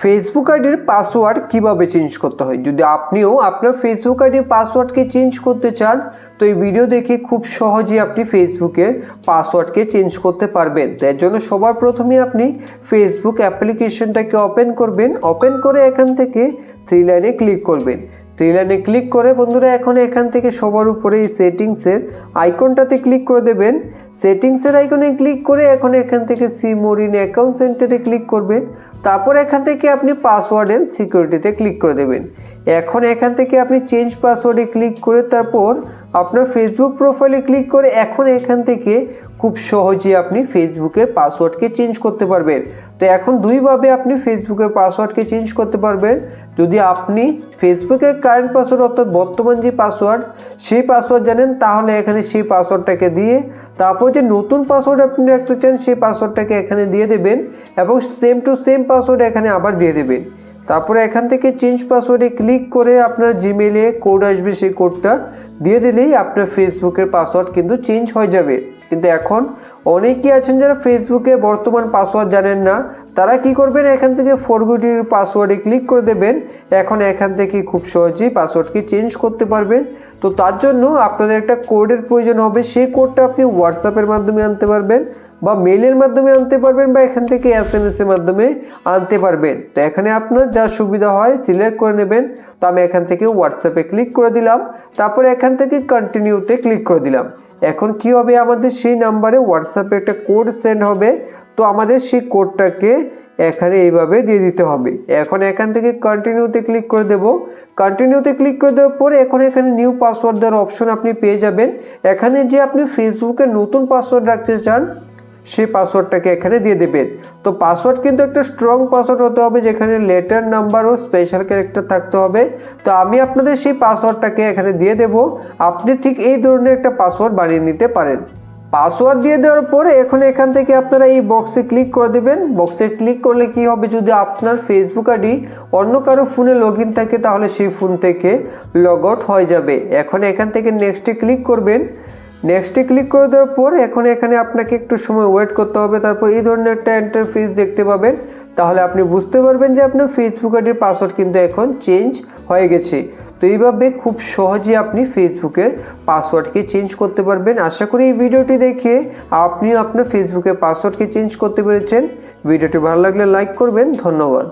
Facebook আইডির password কীভাবে change করতে হয়? যদি আপনিও আপনার ফেসবুক আইডির পাসওয়ার্ডকে চেঞ্জ করতে চান, তো এই ভিডিও দেখে খুব সহজেই আপনি ফেসবুকের পাসওয়ার্ডকে চেঞ্জ করতে পারবেন। তো এর জন্য সবার প্রথমে আপনি ফেসবুক অ্যাপ্লিকেশনটাকে ওপেন করবেন। ওপেন করে এখান থেকে থ্রি লাইনে ক্লিক করবেন। থ্রি লাইনে ক্লিক করে বন্ধুরা এখন এখান থেকে সবার উপরে এই সেটিংসের আইকনটাতে ক্লিক করে দেবেন। সেটিংসের আইকনে ক্লিক করে এখন এখান থেকে সি মোর অ্যাকাউন্ট সেন্টারে ক্লিক করবেন। তারপর এখান থেকে আপনি পাসওয়ার্ড অ্যান্ড সিকিউরিটিতে ক্লিক করে দেবেন। এখন এখান থেকে আপনি চেঞ্জ পাসওয়ার্ডে ক্লিক করে তারপর আপনার ফেসবুক প্রোফাইলে ক্লিক করে এখন এখান থেকে খুব সহজে আপনি ফেসবুকের পাসওয়ার্ডকে চেঞ্জ করতে পারবেন। তো এখন দুইভাবে আপনি ফেসবুকের পাসওয়ার্ডকে চেঞ্জ করতে পারবেন। যদি আপনি ফেসবুকের কারেন্ট পাসওয়ার্ড অর্থাৎ বর্তমান যে পাসওয়ার্ড সেই পাসওয়ার্ড জানেন, তাহলে এখানে সেই পাসওয়ার্ডটাকে দিয়ে তারপর যে নতুন পাসওয়ার্ড আপনি রাখতে চান, সেই পাসওয়ার্ডটাকে এখানে দিয়ে দেবেন এবং সেম টু সেম পাসওয়ার্ড এখানে আবার দিয়ে দেবেন। তারপরে এখান থেকে চেঞ্জ পাসওয়ার্ডে ক্লিক করে আপনার জিমেলে কোড আসবে সেই কোডটা দিয়ে দিলেই আপনার ফেসবুকের পাসওয়ার্ড কিন্তু চেঞ্জ হয়ে যাবে। কিন্তু এখন অনেকেই আছেন যারা ফেসবুকে বর্তমান পাসওয়ার্ড জানেন না। তারা কি করবেন? এখান থেকে ফরগুটির পাসওয়ার্ডে ক্লিক করে দেবেন। এখন এখান থেকে খুব সহজেই পাসওয়ার্ডকে চেঞ্জ করতে পারবেন। তো তার জন্য আপনাদের একটা কোডের প্রয়োজন হবে। সেই কোডটা আপনি হোয়াটসঅ্যাপের মাধ্যমে আনতে পারবেন বা মেলের মাধ্যমে আনতে পারবেন বা এখান থেকে এস এম এস এর মাধ্যমে আনতে পারবেন। তো এখানে আপনার যা সুবিধা হয় সিলেক্ট করে নেবেন। তো আমি এখান থেকে হোয়াটসঅ্যাপে ক্লিক করে দিলাম। তারপরে এখান থেকে কন্টিনিউতে ক্লিক করে দিলাম। এখন কি হবে আমাদের? সেই নাম্বারে হোয়াটসঅ্যাপে একটা কোড সেন্ড হবে। তো আমাদের সেই কোডটাকে এখানে এইভাবে দিয়ে দিতে হবে। এখন এখান থেকে কন্টিনিউতে ক্লিক করে দেব। কন্টিনিউতে ক্লিক করে দেওয়ার পরে এখন এখানে নিউ পাসওয়ার্ড দেওয়ার অপশন আপনি পেয়ে যাবেন। এখানে যে আপনি ফেসবুকে নতুন পাসওয়ার্ড রাখতে চান সেই পাসওয়ার্ডটাকে এখানে দিয়ে দেবেন। তো পাসওয়ার্ড কিন্তু একটা স্ট্রং পাসওয়ার্ড হতে হবে, যেখানে লেটার নাম্বার ও স্পেশাল ক্যারেক্টার থাকতে হবে। তো আমি আপনাদের সেই পাসওয়ার্ডটাকে এখানে দিয়ে দেব। আপনি ঠিক এই ধরনের একটা পাসওয়ার্ড বানিয়ে নিতে পারেন। পাসওয়ার্ড দিয়ে দেওয়ার পরে এখন এখান থেকে আপনারা এই বক্সে ক্লিক করে দেবেন। বক্সে ক্লিক করলে কি হবে? যদি আপনার ফেসবুক আইডি অন্য কারও ফোনে লগ ইন থাকে, তাহলে সেই ফোন থেকে লগ আউট হয়ে যাবে। এখন এখান থেকে নেক্সটে ক্লিক করবেন। নেক্সটে ক্লিক করে দেওয়ার পর এখন এখানে আপনাকে একটু সময় ওয়েট করতে হবে। তারপর এই ধরনের একটা ইন্টারফেস দেখতে পাবেন। তাহলে আপনি বুঝতে পারবেন যে আপনার ফেসবুক আইডির পাসওয়ার্ড কিন্তু এখন চেঞ্জ হয়ে গেছে। তো এইভাবে খুব সহজে আপনি ফেসবুকের পাসওয়ার্ডকে চেঞ্জ করতে পারবেন। আশা করি এই ভিডিওটি দেখে আপনিও আপনার ফেসবুকের পাসওয়ার্ডকে চেঞ্জ করতে পেরেছেন। ভিডিওটি ভালো লাগলে লাইক করবেন। ধন্যবাদ।